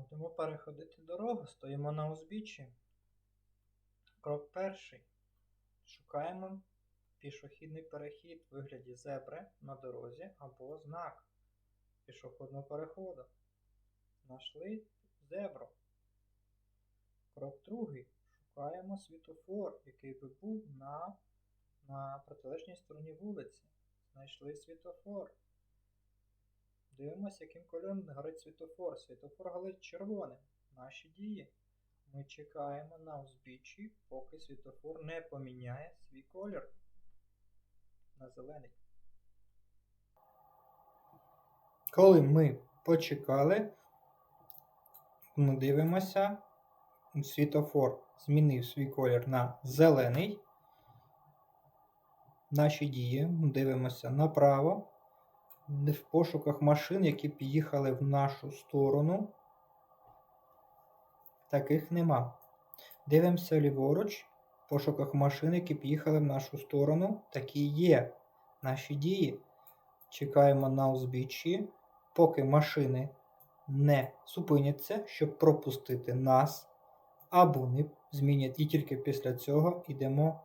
Будемо переходити дорогу, стоїмо на узбіччі. Крок перший. Шукаємо пішохідний перехід в вигляді зебри на дорозі або знак пішохідного переходу. Знайшли зебру. Крок другий. Шукаємо світофор, який би був на, на протилежній стороні вулиці. Знайшли світофор. Дивимося, яким кольором горить світофор. Світофор горить червоним. Наші дії. Ми чекаємо на узбіччі, поки світофор не поміняє свій колір на зелений. Коли ми почекали, ми дивимося, світофор змінив свій колір на зелений. Наші дії дивимося направо в пошуках машин, які б їхали в нашу сторону. Таких нема. Дивимося ліворуч, в пошуках машин, які б їхали в нашу сторону. Такі є наші дії. Чекаємо на узбіччі, поки машини не зупиняться, щоб пропустити нас, або не змінять. І тільки після цього йдемо